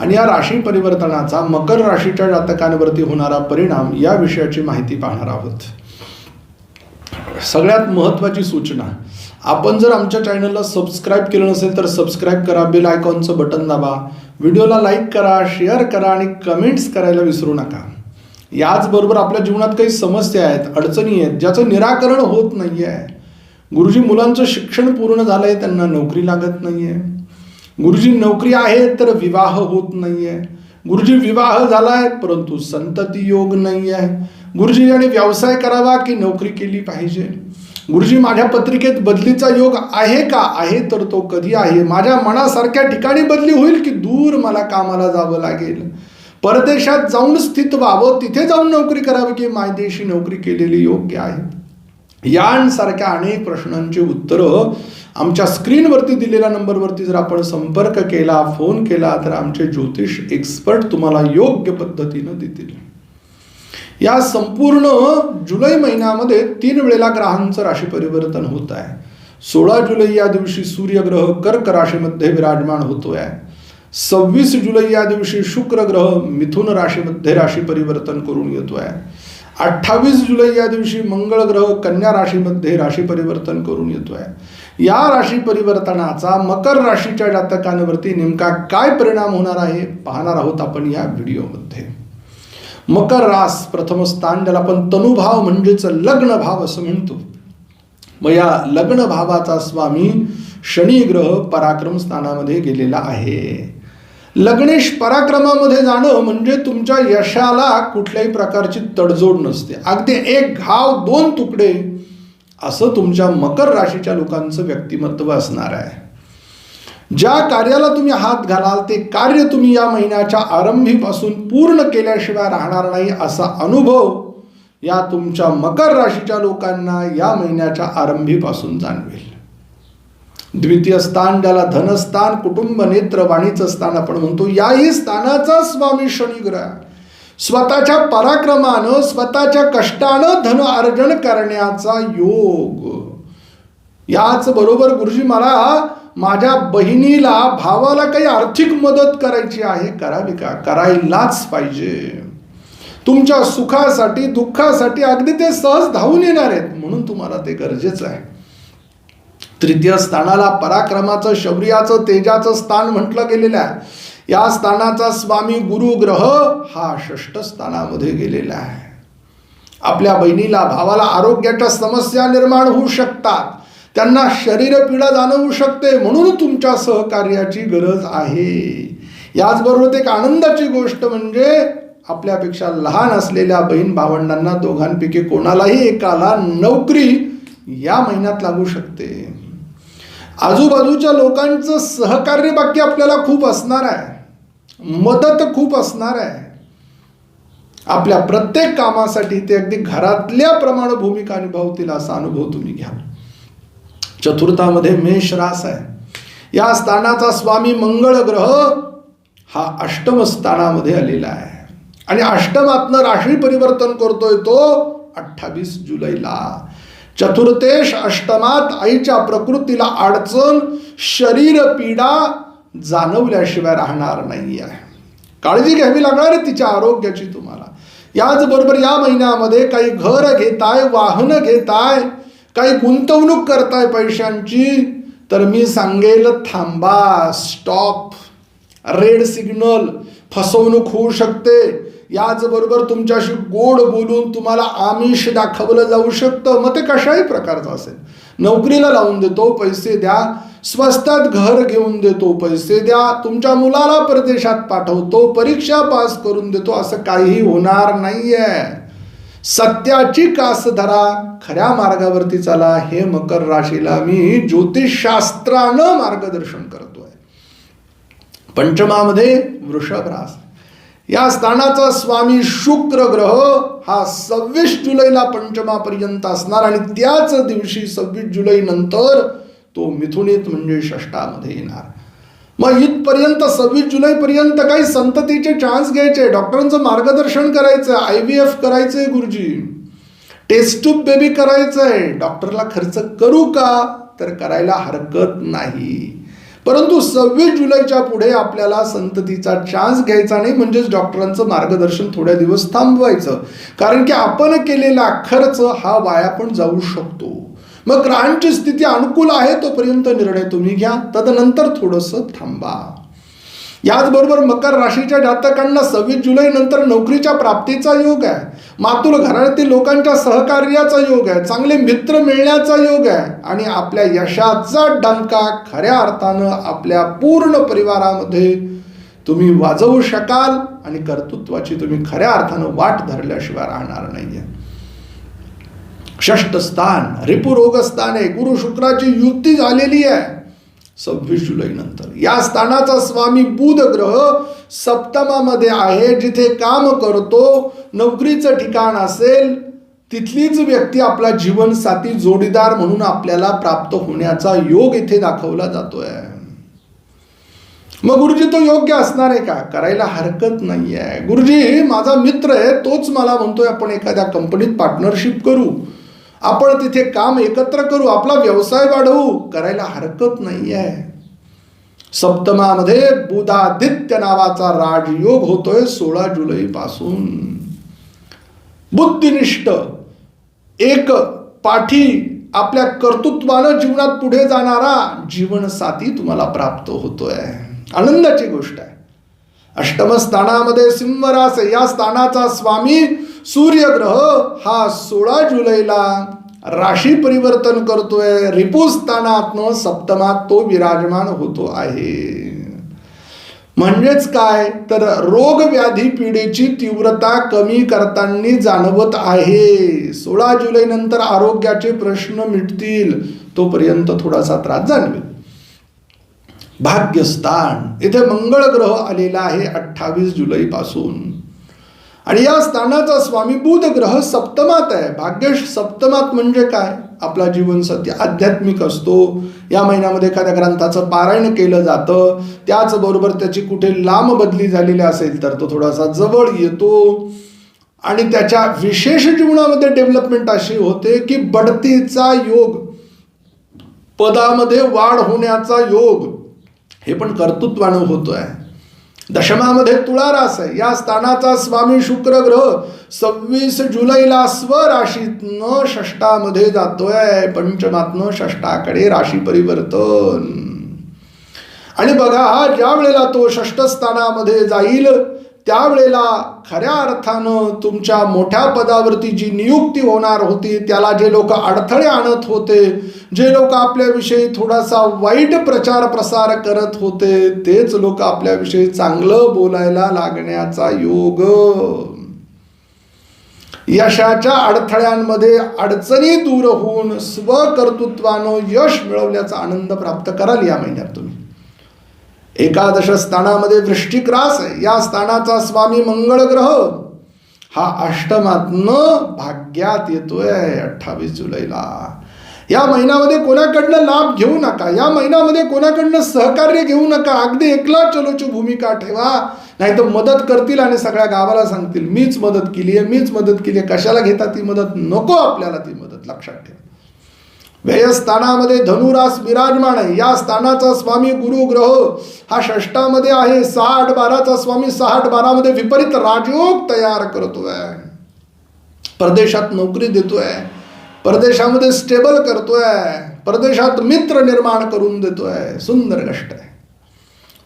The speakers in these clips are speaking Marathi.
आणि या राशी परिवर्तनाचा मकर राशीच्या जातकांवरती होणारा परिणाम या विषयाची माहिती पाहणार आहोत. सगळ्यात महत्त्वाची सूचना आपण जर आमच्या चॅनलला सबस्क्राईब केलं नसेल तर सबस्क्राईब करा बेल आयकॉनचं बटन दाबा व्हिडिओला लाईक करा शेअर करा आणि कमेंट्स करायला विसरू नका. याचबरोबर आपल्या जीवनात काही समस्या आहेत अडचणी आहेत ज्याचं निराकरण होत नाही आहे गुरुजी मुलांचं शिक्षण पूर्ण झालं आहे त्यांना नोकरी लागत नाही आहे गुरुजी नोकरी आहे तर विवाह होत नाही आहे गुरुजी विवाह झालाय परंतु संतती योग नाही आहे गुरुजी याने व्यवसाय करावा की नोकरी केली पाहिजे? गुरुजी माझ्या पत्रिकेत बदलीचा योग आहे का? आहे तर तो कधी आहे? माझ्या मनासारख्या ठिकाणी बदली होईल की दूर मला कामाला जावं लागेल? परदेशात जाऊन स्थित व्हावं तिथे जाऊन नोकरी करावी की मायदेशी नोकरी केलेली योग्य आहे? यांसारख्या अनेक प्रश्नांची उत्तरं आमच्या स्क्रीनवरती दिलेल्या नंबरवरती जर आपण संपर्क केला फोन केला तर आमचे ज्योतिष एक्सपर्ट तुम्हाला योग्य पद्धतीनं देतील. या संपूर्ण जुलै महिन्यामध्ये तीन वेळेला ग्रहांचं राशी परिवर्तन होत आहे सोळा जुलै या दिवशी सूर्यग्रह कर्क राशीमध्ये विराजमान होतोय. सव्वीस जुलै या दिवशी शुक्र ग्रह मिथुन राशीमध्ये राशी परिवर्तन करून येतोय अठ्ठावीस जुलै या दिवशी मंगळ ग्रह कन्या राशीमध्ये राशी परिवर्तन करून येतो आहे या राशी परिवर्तनाचा मकर राशीच्या जातकांवरती नेमका काय परिणाम होणार आहे पाहणार आहोत आपण या व्हिडिओमध्ये. मकर रास प्रथम स्थान ज्याला आपण तनुभाव म्हणजेच लग्न भाव असं म्हणतो. मग या लग्न भावाचा स्वामी शनी ग्रह पराक्रम स्थानामध्ये गेलेला आहे. लग्नेश पराक्रमामध्ये जाणं म्हणजे तुमच्या यशाला कुठल्याही प्रकारची तडजोड नसते. अगदी एक घाव दोन तुकडे असं तुमच्या मकर राशीच्या लोकांचं व्यक्तिमत्व असणार आहे. ज्या कार्याला तुम्ही हात घालाल ते कार्य तुम्ही या महिन्याच्या आरंभीपासून पूर्ण केल्याशिवाय राहणार नाही असा अनुभव या तुमच्या मकर राशीच्या लोकांना या महिन्याच्या आरंभीपासून जाणवेल. द्वितीय स्थान ज्याला धनस्थान कुटुंब नेत्र वाणीचं स्थान आपण म्हणतो याही स्थानाचा स्वामी शनिग्रह. स्वतःच्या पराक्रमानं स्वतःच्या कष्टानं धन अर्जन करण्याचा योग. याच बरोबर गुरुजी मला माझ्या बहिणीला भावाला काही आर्थिक मदत करायची आहे करावी का? करायलाच पाहिजे. तुमच्या सुखासाठी दुःखासाठी अगदी ते सहज धावून येणार आहेत म्हणून तुम्हाला ते गरजेचं आहे. तृतीय स्थानाला पराक्रमाचं शौर्याचं तेजाचं स्थान म्हटलं गेलेलं आहे. या स्थानाचा स्वामी गुरु ग्रह हा षष्ठ स्थानामध्ये गेलेला आहे. आपल्या बहिणीला भावाला आरोग्याच्या समस्या निर्माण होऊ शकतात. त्यांना शरीर पीडा जाणवू शकते म्हणून तुमच्या सहकार्याची गरज आहे. याचबरोबर एक आनंदाची गोष्ट म्हणजे आपल्यापेक्षा लहान असलेल्या बहीण भावंडांना दोघांपैकी कोणालाही एकाला नोकरी या महिन्यात लागू शकते. आजूबाजूच्या लोकांचं सहकार्य बाकी आपल्याला खूप असणार आहे. मदत खूप असणार आहे. आपल्या प्रत्येक कामासाठी ते अगदी घरातल्या प्रमाण भूमिका निभावतील असा अनुभव तुम्ही घ्या चतुर्थामध्ये मेष रास आहे. या स्थानाचा स्वामी मंगळ ग्रह हा अष्टम स्थानामध्ये आलेला आहे. आणि अष्टमातनं राशी परिवर्तन करतोय तो अठ्ठावीस जुलैला. चतुर्थेश अष्टमात आईच्या प्रकृतीला अडचण शरीर पीडा जाणवल्याशिवाय राहणार नाही आहे काळजी घ्यावी लागणार आहे तिच्या आरोग्याची तुम्हाला. याचबरोबर या महिन्यामध्ये काही घर घेताय वाहनं घेताय काही गुंतवणूक करताय पैशांची तर मी सांगेल थांबा स्टॉप रेड सिग्नल फसवणूक होऊ शकते. याचबरोबर तुमच्याशी गोड बोलून तुम्हाला आमिष दाखवलं जाऊ शकतं. मग ते कशाही प्रकारचं असेल. नोकरीला लावून देतो पैसे द्या. स्वस्तात घर घेऊन देतो पैसे द्या. तुमच्या मुलाला परदेशात पाठवतो परीक्षा पास करून देतो असं काहीही होणार नाहीये. सत्याची कास धरा खऱ्या मार्गावरती चला हे मकर राशीला मी ज्योतिषशास्त्रानं मार्गदर्शन करतोय. पंचमामध्ये वृषभ रास या स्थानाचा स्वामी शुक्र ग्रह हा सव्वीस जुलैला पंचमापर्यंत असणार आणि त्याच दिवशी सव्वीस जुलै नंतर तो मिथुनीत म्हणजे षष्टामध्ये येणार. मग इथपर्यंत सव्वीस जुलैपर्यंत काही संततीचे चान्स घ्यायचे डॉक्टरांचं मार्गदर्शन करायचं आय व्ही एफ करायचंय गुरुजी टेस्ट ट्यूब बेबी करायचंय डॉक्टरला खर्च करू का? तर करायला हरकत नाही. परंतु सव्वीस जुलैच्या पुढे आपल्याला संततीचा चान्स घ्यायचा नाही म्हणजेच डॉक्टरांचं मार्गदर्शन थोड्या दिवस थांबवायचं. कारण की आपण केलेला खर्च हा वाया पण जाऊ शकतो. मग ग्रहांची स्थिती अनुकूल आहे तोपर्यंत निर्णय तुम्ही घ्या. तदनंतर थोडंसं थांबा. याचबरोबर मकर राशीच्या जातकांना सव्वीस जुलै नंतर नोकरीच्या प्राप्तीचा योग आहे. मातूर घराण्यातील लोकांच्या सहकार्याचा योग आहे चांगले मित्र मिळण्याचा योग आहे आणि आपल्या यशाचा डंका खऱ्या अर्थानं आपल्या पूर्ण परिवारामध्ये तुम्ही वाजवू शकाल आणि कर्तृत्वाची तुम्ही खऱ्या अर्थानं वाट धरल्याशिवाय राहणार नाहीये. षष्ठ स्थान रिपुरोग स्थान आहे. गुरु शुक्राची युती झालेली आहे. सव्वीस जुलै नंतर. या स्थानाचा स्वामी बुध ग्रह सप्तमामध्ये आहे जिथे काम करतो नोकरीचं ठिकाण असेल तिथलीच व्यक्ती आपला जीवनसाथी जोडीदार म्हणून आपल्याला प्राप्त होण्याचा योग इथे दाखवला जातोय. मग गुरुजी तो योग्य असणार आहे का? करायला हरकत नाही आहे गुरुजी माझा मित्र आहे तोच मला म्हणतोय आपण एखाद्या कंपनीत पार्टनरशिप करू. आपण तिथे काम एकत्र करू आपला व्यवसाय वाढवू करायला हरकत नाही आहे सप्तमामध्ये बुधादित्य नावाचा राजयोग होतोय सोळा जुलैपासून. बुद्धिनिष्ठ एक पाठी आपल्या कर्तृत्वानं जीवनात पुढे जाणारा जीवनसाथी तुम्हाला प्राप्त होतोय. आनंदाची गोष्ट आहे. अष्टम स्थानामध्ये सिंहरास या स्थानाचा स्वामी सूर्यग्रह हा सोळा जुलैला राशी परिवर्तन करतोय. रिपुस्थानातनं सप्तमात तो विराजमान होतो आहे. म्हणजेच काय? तर रोग व्याधी पिढीची तीव्रता कमी करताना जाणवत आहे. सोळा जुलै नंतर आरोग्याचे प्रश्न मिटतील तोपर्यंत थोडासा त्रास जाणवेल. भाग्यस्थान. इथे मंगळ ग्रह आलेला आहे अठ्ठावीस जुलै पासून आणि या स्थानाचा स्वामी बुध ग्रह सप्तमात आहे. भाग्यश सप्तमात म्हणजे काय? आपला जीवन सत्य आध्यात्मिक असतो. या महिन्यामध्ये एखाद्या ग्रंथाचं पारायण केलं जातं. त्याचबरोबर त्याची कुठे लांब बदली झालेली असेल तर तो थोडासा जवळ येतो. आणि त्याच्या विशेष जीवनामध्ये डेव्हलपमेंट अशी होते की बढतीचा योग पदामध्ये वाढ होण्याचा योग हे पण कर्तृत्वानं होतोय. दशमामध्ये तुळारास आहे. या स्थानाचा स्वामी शुक्र ग्रह सव्वीस जुलैला स्वराशीतनं षष्टामध्ये जातोय. पंचमातनं षष्टाकडे राशी परिवर्तन. आणि बघा हा ज्या वेळेला तो षष्ठ स्थानामध्ये जाईल त्यावेळेला खऱ्या अर्थानं तुमच्या मोठ्या पदावरती जी नियुक्ती होणार होती त्याला जे लोक अडथळे आणत होते जे लोक आपल्याविषयी थोडासा वाईट प्रचार प्रसार करत होते तेच लोक आपल्याविषयी चांगलं बोलायला लागण्याचा योग. यशाच्या अडथळ्यांमध्ये अडचणी दूर होऊन स्वकर्तृत्वानं यश मिळवल्याचा आनंद प्राप्त कराल या महिन्यात तुम्ही. एकादश स्थानामध्ये वृष्टिक्रास आहे. या स्थानाचा स्वामी मंगळ ग्रह हा अष्टमातनं भाग्यात येतोय अठ्ठावीस जुलैला. या महिन्यामध्ये कोणाकडनं लाभ घेऊ नका? या महिन्यामध्ये कोणाकडनं सहकार्य घेऊ नका? अगदी एकला चलोची भूमिका ठेवा. नाही तर मदत करतील आणि सगळ्या गावाला सांगतील मीच मदत केली आहे मीच मदत केली आहे कशाला घेता ती मदत? नको आपल्याला ती मदत. लक्षात ठेवा. व्ययस्थानामध्ये धनुरास विराजमान आहे. या स्थानाचा स्वामी गुरु ग्रह हा षष्टामध्ये आहे. सहा आठ बाराचा स्वामी सहा आठ बारामध्ये विपरीत राजयोग तयार करतोय. परदेशात नोकरी देतोय. परदेशामध्ये स्टेबल करतोय. परदेशात मित्र निर्माण करून देतोय. सुंदर गोष्ट आहे.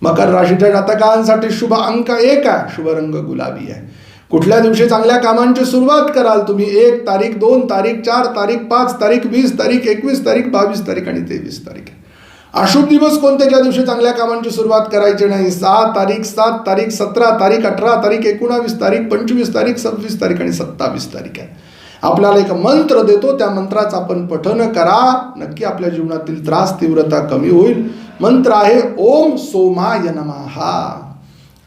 मकर राशीच्या जातकांसाठी शुभ अंक एक आहे. शुभ रंग गुलाबी आहे. कुठल्या दिवशी चांगल्या कामांची सुरुवात कराल तुम्ही? एक तारीख दोन तारीख चार तारीख पाच तारीख वीस तारीख एकवीस तारीख बावीस तारीख आणि तेवीस तारीख अशुभ दिवस कोणते ज्या दिवशी चांगल्या कामांची सुरुवात करायची नाही? सहा तारीख सात तारीख सतरा तारीख अठरा तारीख एकोणावीस तारीख पंचवीस तारीख सव्वीस तारीख आणि सत्तावीस तारीख आहे. आपल्याला एक मंत्र देतो त्या मंत्राचं आपण पठन करा. नक्की आपल्या जीवनातील त्रास तीव्रता कमी होईल. मंत्र आहे ओम सोमाय नमहा